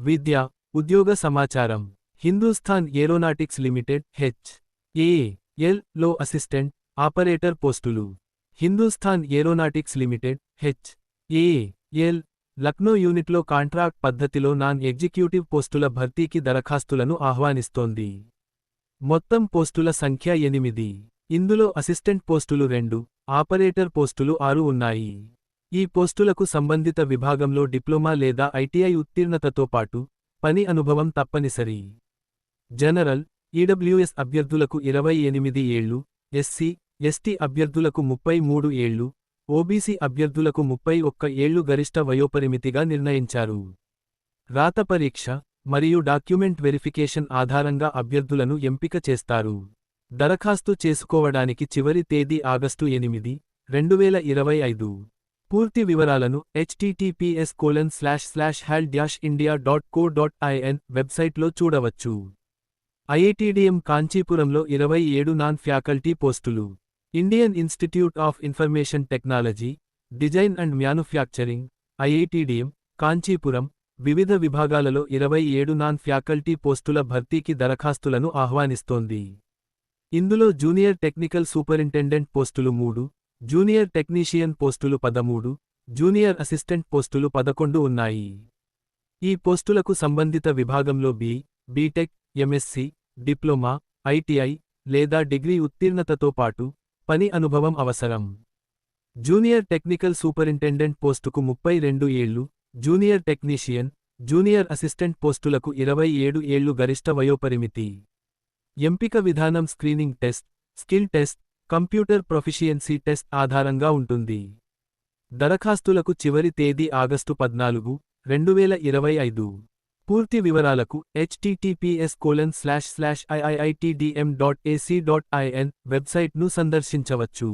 విద్య ఉద్యోగ సమాచారం. Hindustan Aeronautics Limited H. A. L. లో అసిస్టెంట్ ఆపరేటర్ పోస్టులు. Hindustan Aeronautics Limited H. A. L. Lucknow యూనిట్లో కాంట్రాక్ట్ పద్ధతిలో నాన్ ఎగ్జిక్యూటివ్ పోస్టుల భర్తీకి దరఖాస్తులను ఆహ్వానిస్తోంది. మొత్తం పోస్టుల సంఖ్య ఎనిమిది. ఇందులో అసిస్టెంట్ పోస్టులు రెండు ఆపరేటర్ పోస్టులు ఆరు ఉన్నాయి. ఈ పోస్టులకు సంబంధిత విభాగంలో డిప్లొమా లేదా ఐటీఐ ఉత్తీర్ణతతో పాటు పని అనుభవం తప్పనిసరి. జనరల్ ఈడబ్ల్యూఎస్ అభ్యర్థులకు ఇరవై ఎనిమిది ఏళ్ళు ఎస్సీ ఎస్టీ అభ్యర్థులకు ముప్పై మూడు ఏళ్ళు ఓబీసీ అభ్యర్థులకు ముప్పై ఒక్క ఏళ్ళు గరిష్ట వయోపరిమితిగా నిర్ణయించారు. రాత పరీక్ష మరియు డాక్యుమెంట్ వెరిఫికేషన్ ఆధారంగా అభ్యర్థులను ఎంపిక చేస్తారు. దరఖాస్తు చేసుకోవడానికి చివరి తేదీ ఆగస్టు ఎనిమిది రెండువేల ఇరవై ఐదు. పూర్తి వివరాలను https colon slash slash hal dash India dot co dot IN వెబ్సైట్లో చూడవచ్చు. ఐఐటిడిఎం కాంచీపురంలో ఇరవై ఏడు నాన్ ఫ్యాకల్టీ పోస్టులు. Indian Institute of Information Technology Design and Manufacturing IITDM Kancheepuram వివిధ విభాగాలలో ఇరవై ఏడు నాన్ ఫ్యాకల్టీ పోస్టుల భర్తీకి దరఖాస్తులను ఆహ్వానిస్తోంది. ఇందులో జూనియర్ టెక్నికల్ సూపరింటెండెంట్ పోస్టులు మూడు జూనియర్ టెక్నీషియన్ పోస్టులు పదమూడు జూనియర్ అసిస్టెంట్ పోస్టులు పదకొండు ఉన్నాయి. ఈ పోస్టులకు సంబంధిత విభాగంలో B BTech MSc diploma ITI లేదా డిగ్రీ ఉత్తీర్ణతతో పాటు పని అనుభవం అవసరం. జూనియర్ టెక్నికల్ సూపరింటెండెంట్ పోస్టుకు ముప్పై రెండు ఏళ్ళు జూనియర్ టెక్నీషియన్ జూనియర్ అసిస్టెంట్ పోస్టులకు ఇరవై ఏడు ఏళ్ళు గరిష్ట వయోపరిమితి. ఎంపిక విధానం screening test skill test computer proficiency test ఆధారంగా ఉంటుంది. దరఖాస్తులకు చివరి తేదీ ఆగస్టు పద్నాలుగు రెండువేల ఇరవై ఐదు. పూర్తి వివరాలకు HTTPS colon slash slash IIITDM dot AC dot IN వెబ్సైట్ను సందర్శించవచ్చు.